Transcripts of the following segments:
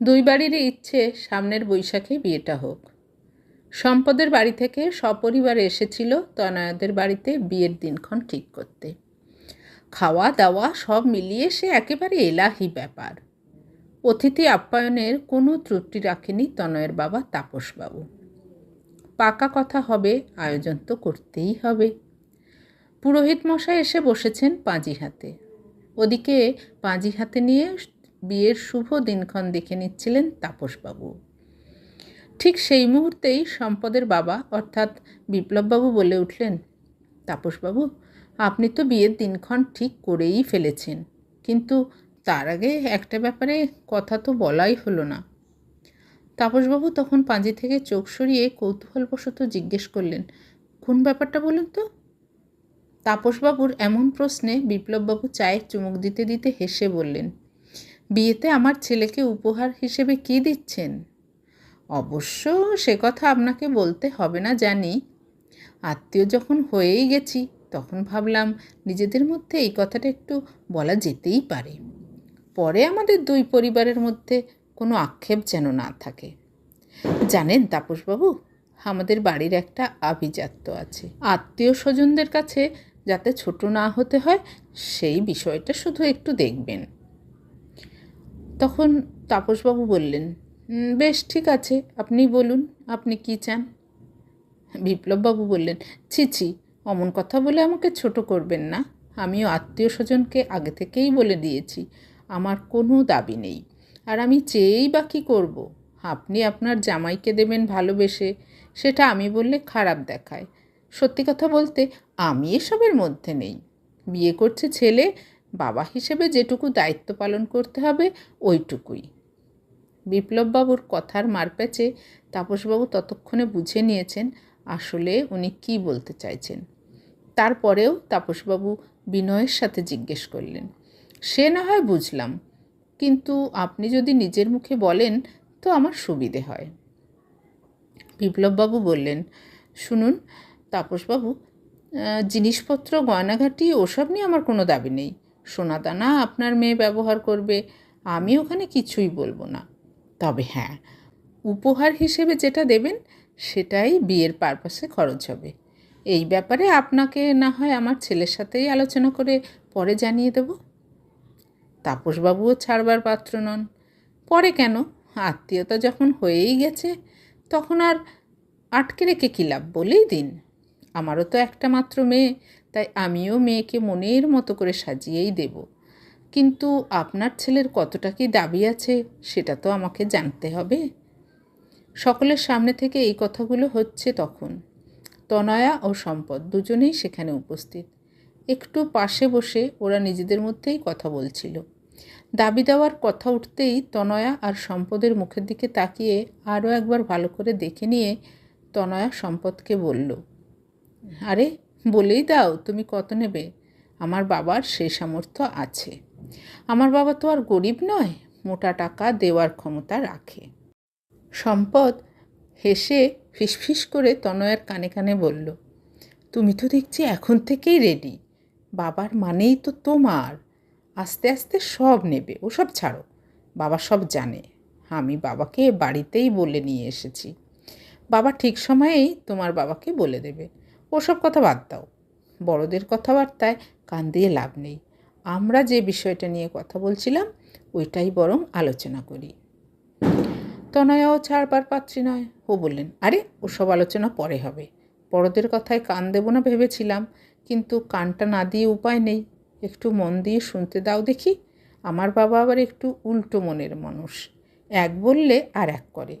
দুই বাড়িরই ইচ্ছে সামনের বৈশাখে বিয়েটা হোক। সম্পদের বাড়ি থেকে সপরিবারে এসেছিল তনয়াদের বাড়িতে বিয়ের দিনক্ষণ ঠিক করতে। খাওয়া দাওয়া সব মিলিয়ে সে একেবারে এলাহি ব্যাপার। অতিথি আপ্যায়নের কোনো ত্রুটি রাখেনি তনয়ের বাবা তাপসবাবু। পাকা কথা হবে, আয়োজন তো করতেই হবে। পুরোহিত মশাই এসে বসেছেন পাঁজি হাতে। ওদিকে পাঁজি হাতে নিয়ে বিয়ের শুভ দিনক্ষণ দেখে নিচ্ছিলেন তাপসবাবু। ঠিক সেই মুহূর্তেই সম্পদের বাবা, অর্থাৎ বিপ্লববাবু বলে উঠলেন, তাপসবাবু, আপনি তো বিয়ের দিনক্ষণ ঠিক করেই ফেলেছেন, কিন্তু তার আগে একটা ব্যাপারে কথা তো বলাই হলো না। তাপসবাবু তখন পাঁজি থেকে চোখ সরিয়ে কৌতূহলবশত জিজ্ঞেস করলেন, কোন ব্যাপারটা বলুন তো? তাপসবাবুর এমন প্রশ্নে বিপ্লববাবু চায়ের চুমুক দিতে দিতে হেসে বললেন বিয়েতে আমার ছেলেকে উপহার হিসেবে কি দিচ্ছেন? অবশ্য সে কথা আপনাকে বলতে হবে না, জানি। আত্মীয় যখন হয়েই গেছি, তখন ভাবলাম নিজেদের মধ্যে এই কথাটা একটু বলা যেতেই পারে। পরে আমাদের দুই পরিবারের মধ্যে কোনো আক্ষেপ যেন না থাকে। জানেন তাপসবাবু, আমাদের বাড়ির একটা আভিজাত্য আছে। আত্মীয় স্বজনদের কাছে যাতে ছোট না হতে হয়, সেই বিষয়টা শুধু একটু দেখবেন। তখন তাপসবাবু বললেন বেশ, ঠিক আছে, আপনি বলুন, আপনি কি চান? বিপ্লববাবু বললেন, ছি ছি, অমন কথা বলে আমাকে ছোট করবেন না। আমিও আত্মীয় স্বজনকে আগে থেকেই বলে দিয়েছি, আমার কোনো দাবি নেই। আর আমি চেয়েই বা কী করব? আপনি আপনার জামাইকে দেবেন ভালোবেসে, সেটা আমি বললে খারাপ দেখায়। সত্যি কথা বলতে, আমি এসবের মধ্যে নেই। বিয়ে করছে ছেলে বাবা হিসেবে যেটুকু দায়িত্ব পালন করতে হবে, ওইটুকুই। বিপ্লববাবুর কথার মারপ্যাচে তাপসবাবু ততক্ষণে বুঝে নিয়েছেন আসলে উনি কী বলতে চাইছেন। তারপরেও তাপসবাবু বিনয়ের সাথে জিজ্ঞেস করলেন, সে না হয় বুঝলাম, কিন্তু আপনি যদি নিজের মুখে বলেন তো আমার সুবিধে হয়। বিপ্লববাবু বললেন, শুনুন, তাপসবাবু জিনিসপত্র গয়নাঘাটি ওসব নিয়ে আমার কোনো দাবি নেই। সোনাদানা আপনার মেয়ে ব্যবহার করবে, আমি ওখানে কিছুই বলব না। তবে হ্যাঁ উপহার হিসেবে যেটা দেবেন, সেটাই বিয়ের পারপাসে খরচ হবে। এই ব্যাপারে আপনাকে না হয় আমার ছেলের সাথেই আলোচনা করে পরে জানিয়ে দেব। তাপসবাবুও ছাড়বার পাত্র নন। পরে কেন? আত্মীয়তা যখন হয়েই গেছে, তখন আর আটকে রেখে কী লাভ বলেই দিন। আমারও তো একটা মাত্র মেয়ে তাই আমিও মেয়েকে মনের মতো করে সাজিয়েই দেব। কিন্তু আপনার ছেলের কতটা কি দাবি আছে, সেটা তো আমাকে জানতে হবে। সকলের সামনে থেকে এই কথাগুলো হচ্ছে তখন। তনয়া ও সম্পদ দুজনেই সেখানে উপস্থিত। একটু পাশে বসে ওরা নিজেদের মধ্যেই কথা বলছিল। দাবি দেওয়ার কথা উঠতেই তনয়া আর সম্পদের মুখের দিকে তাকিয়ে আরও একবার ভালো করে দেখে নিয়ে তনয়া সম্পদকে বলল, আরে বলেই দাও তুমি কত নেবে। আমার বাবার সেই সামর্থ্য আছে। আমার বাবা তো আর গরিব নয়, মোটা টাকা দেওয়ার ক্ষমতা রাখে। সম্পদ হেসে ফিসফিস করে তনয়ের কানে কানে বলল, তুমি তো দেখছি এখন থেকেই রেডি বাবার মানেই তো তোমার। আস্তে আস্তে সব নেবে, ওসব ছাড়ো। বাবা সব জানে। আমি বাবাকে বাড়িতেই বলে নিয়ে এসেছি। বাবা ঠিক সময়েই তোমার বাবাকে বলে দেবে। ওসব কথা বাদ দাও। বড়দের কথাবার্তায় কান দিয়ে লাভ নেই। আমরা যে বিষয়টা নিয়ে কথা বলছিলাম, ওইটাই বরং আলোচনা করি। তনয়াও ছাড়বার পাত্রী নয়। ও বললেন, আরে, ওসব আলোচনা পরে হবে। বড়দের কথায় কান দেবো না ভেবেছিলাম, কিন্তু কানটা না দিয়ে উপায় নেই। একটু মন দিয়ে শুনতে দাও দেখি। আমার বাবা আবার একটু উল্টো মনের মানুষ। এক বললে আর এক করে।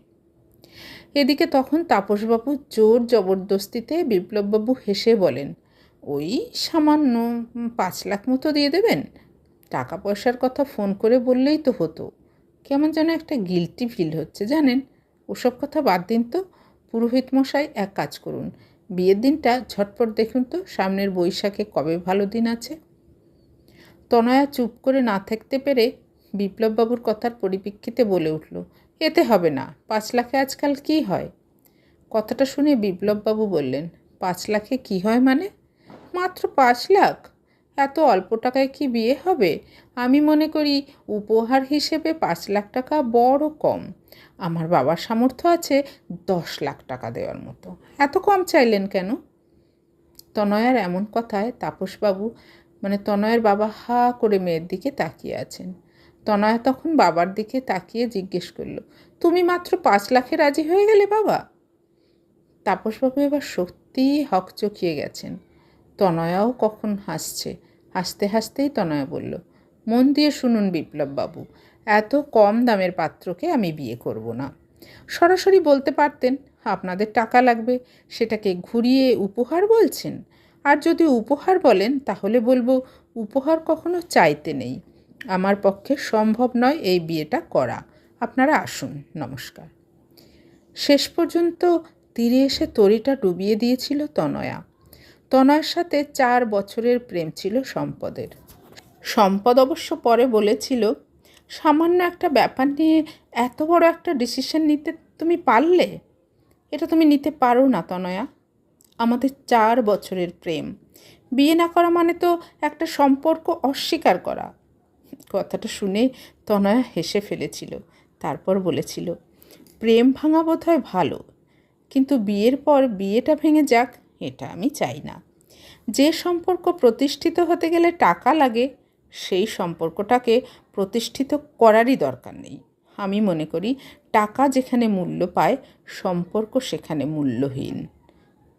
এদিকে তখন তাপসবাবু জোর জবরদস্তিতে বিপ্লববাবু হেসে বলেন, ওই সামান্য পাঁচ লাখ মতো দিয়ে দেবেন? টাকা পয়সার কথা ফোন করে বললেই তো হতো। কেমন যেন একটা গিলটি ফিল হচ্ছে, জানেন? ওসব কথা বাদ দিন তো। পুরোহিত মশাই, এক কাজ করুন। বিয়ের দিনটা ঝটপট দেখুন তো, সামনের বৈশাখে কবে ভালো দিন আছে? তনয়া চুপ করে না থাকতে পেরে বিপ্লববাবুর কথার পরিপ্রেক্ষিতে বলে উঠল এতে হবে না, পাঁচ লাখে আজকাল কি হয়? কথাটা শুনে বিপ্লববাবু বললেন, পাঁচ লাখে কি হয় মানে? মাত্র পাঁচ লাখ? এত অল্প টাকায় কি বিয়ে হবে? আমি মনে করি উপহার হিসেবে পাঁচ লাখ টাকা বড় কম। আমার বাবার সামর্থ্য আছে দশ লাখ টাকা দেওয়ার মতো। এত কম চাইলেন কেন? তনয়ার এমন কথায় তাপসবাবু মানে তনয়ের বাবা হা করে মেয়ের দিকে তাকিয়ে আছেন। তনয়া তখন বাবার দিকে তাকিয়ে জিজ্ঞেস করল, তুমি মাত্র পাঁচ লাখে রাজি হয়ে গেলে বাবা? তাপসবাবু এবার সত্যিই হকচকিয়ে গেছেন। তনয়াও কখন হাসছে? হাসতে হাসতেই তনয়া বলল, মন দিয়ে শুনুন বিপ্লববাবু, এত কম দামের পাত্রকে আমি বিয়ে করব না। সরাসরি বলতে পারতেন, আপনাদের টাকা লাগবে, সেটাকে ঘুরিয়ে উপহার বলছেন। আর যদি উপহার বলেন, তাহলে বলব, উপহার কখনো চাইতে নেই। আমার পক্ষে সম্ভব নয় এই বিয়েটা করা। আপনারা আসুন। নমস্কার। শেষ পর্যন্ত তীরে এসে তরিটা ডুবিয়ে দিয়েছিল তনয়া। তনয়ের সাথে চার বছরের প্রেম ছিল সম্পদের। সম্পদ অবশ্য পরে বলেছিল, সামান্য একটা ব্যাপার নিয়ে এত বড় একটা ডিসিশন নিতে তুমি পারলে? এটা তুমি নিতে পারো না, তনয়া। আমাদের চার বছরের প্রেম। বিয়ে না করা মানে তো একটা সম্পর্ক অস্বীকার করা। কথাটা শুনে তনয়া হেসে ফেলেছিল। তারপর বলেছিল, প্রেম ভাঙা বোধ হয় ভালো, কিন্তু বিয়ের পর বিয়েটা ভেঙে যাক, এটা আমি চাই না। যে সম্পর্ক প্রতিষ্ঠিত হতে গেলে টাকা লাগে, সেই সম্পর্কটাকে প্রতিষ্ঠিত করারই দরকার নেই। আমি মনে করি টাকা যেখানে মূল্য পায়, সম্পর্ক সেখানে মূল্যহীন।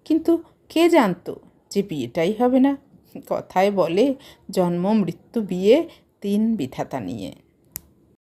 কিন্তু কে জানতো যে বিয়েটাই হবে না? কথায় বলে, জন্ম, মৃত্যু, বিয়ে তিন বিধাতা নিয়ে